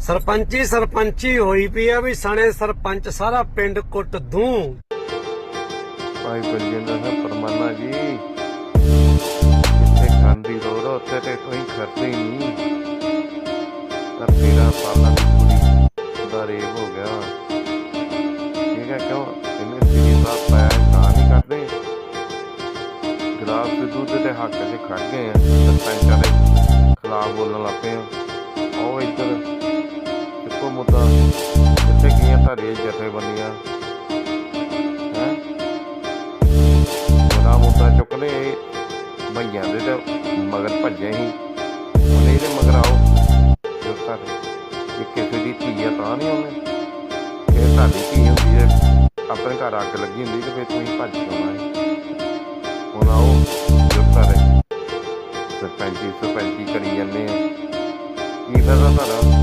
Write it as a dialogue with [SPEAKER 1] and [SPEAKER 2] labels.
[SPEAKER 1] ਸਰਪੰਚੀ ਸਰਪੰਚੀ ਹੋਈ ਪਈ ਆ ਵੀ ਸਣੇ ਸਰਪੰਚ ਸਾਰਾ ਪਿੰਡ ਕੁੱਟ ਦੂੰ।
[SPEAKER 2] ਭਾਈ ਬਲਜਿੰਦਰ ਸਿੰਘ ਪਰਮਾਨਾ ਜੀ। ਜਿੱਥੇ ਖਾਂਦੀ ਰੋਡ ਉੱਥੇ ਤੇ ਕੋਈ ਖਰਚੇ ਨਹੀਂ। ਧਰਤੀ ਦਾ ਪਾਲਾ ਕੁੜੀ ਦਾ ਰੇਪ ਹੋ ਗਿਆ। ਠੀਕ ਹੈ ਕਿਉਂ? ਇਹਨੇ ਸਿਰੀ ਦਾ ਪਾਇਆ ਤਾਂ ਨਹੀਂ ਕਰਦੇ ਗਲਾਬ ਸਿੱਧੂ ਦੇ ਹੱਕ 'ਚ ਖੜ ਗਏ ਆ। ਸਰਪੰਚਾਂ ਦੇ ਖਿਲਾਫ ਬੋਲਣ ਲੱਗ ਪਏ ਆ। ਉਹ ਇੱਧਰ। ਚੁੱਕਦੇ ਭਈਆਂ ਦੇ ਤੇ ਮਗਰ ਭੱਜੇ ਹੀ ਹੁਣ ਇਹਦੇ ਮਗਰ ਆਓ। ਜੋ ਕਰ ਇਹ ਕਿਸੇ ਦੀ ਧੀ ਆ ਤਾਂ ਨਹੀਂ ਉਹਨੇ ਇਹ ਤੁਹਾਡੀ ਧੀ ਹੁੰਦੀ ਹੈ। ਆਪਣੇ ਘਰ ਅੱਗ ਲੱਗੀ ਹੁੰਦੀ ਤੇ ਫਿਰ ਤੁਸੀਂ ਭੱਜ ਕੇ ਆਉਣਾ ਹੈ ਹੁਣ ਆਓ। ਜੋ ਕਰ ਸਰਪੰਚੀ ਸਰਪੰਚੀ ਕਰੀ ਜਾਂਦੇ ਆ। ਕੀ ਫਾਇਦਾ ਤੁਹਾਡਾ?